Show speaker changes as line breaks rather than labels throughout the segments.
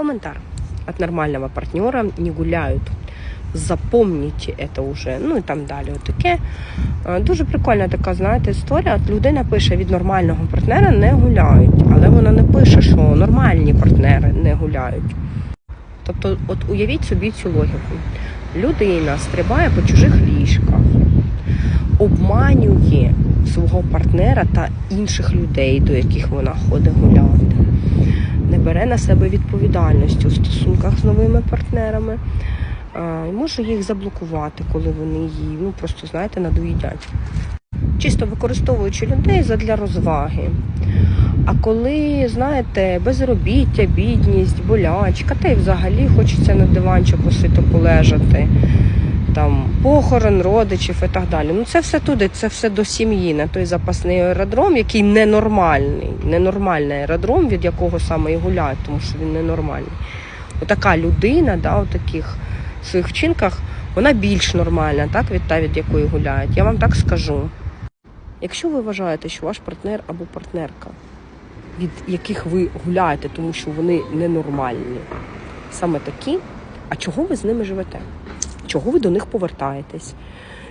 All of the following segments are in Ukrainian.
Коментар. От нормального партнера не гуляють. Запомніть це уже. Ну і там далі. Отаке. Е, Дуже прикольна така, знаєте, історія. Людина пише від нормального партнера не гуляють, але вона не пише, що нормальні партнери не гуляють. Тобто, от уявіть собі цю логіку. Людина стрибає по чужих ліжках, обманює свого партнера та інших людей, до яких вона ходить гуляти, не бере на себе відповідальності у стосунках з новими партнерами. І може їх заблокувати, коли вони її, ну просто знаєте, надоїдять. Чисто використовуючи людей задля розваги. А коли, знаєте, безробіття, бідність, болячка, та й взагалі хочеться на диванчику сито полежати, там похорон родичів і так далі. Ну це все туди, це все до сім'ї, на той запасний аеродром, який ненормальний, ненормальний аеродром, від якого саме і гуляють, тому що він ненормальний. Отака людина, да, у таких своїх вчинках, вона більш нормальна, так, від та, від якої гуляють. Я вам так скажу. Якщо ви вважаєте, що ваш партнер або партнерка, від яких ви гуляєте, тому що вони ненормальні, саме такі, а чого ви з ними живете? Чого ви до них повертаєтесь?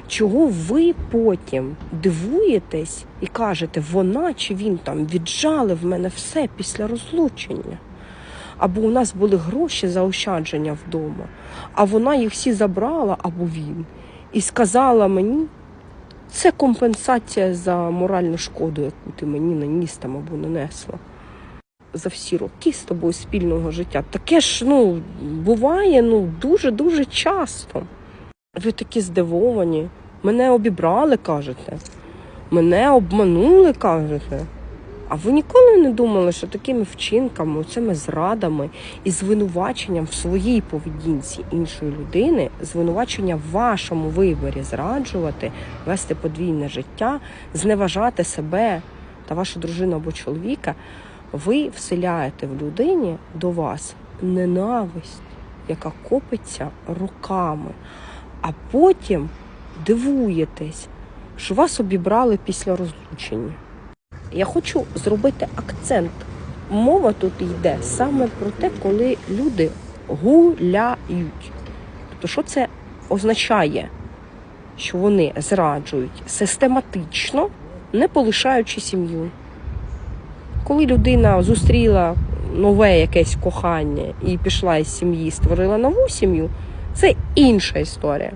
Чого ви потім дивуєтесь і кажете, вона чи він там віджали в мене все після розлучення? Або у нас були гроші заощадження вдома, а вона їх всі забрала, або він, і сказала мені, це компенсація за моральну шкоду, яку ти мені наніс там або нанесла. За всі роки з тобою спільного життя. Таке ж ну, буває ну, дуже-дуже часто. Ви такі здивовані. Мене обібрали, кажете. Мене обманули, кажете. А ви ніколи не думали, що такими вчинками, цими зрадами і звинуваченням в своїй поведінці іншої людини, звинувачення в вашому виборі зраджувати, вести подвійне життя, зневажати себе та вашу дружину або чоловіка, ви вселяєте в людині до вас ненависть, яка копиться роками, а потім дивуєтесь, що вас обібрали після розлучення. Я хочу зробити акцент. Мова тут йде саме про те, коли люди гуляють. Тобто, що це означає? Що вони зраджують систематично, не полишаючи сім'ю. Коли людина зустріла нове якесь кохання і пішла із сім'ї, створила нову сім'ю, це інша історія.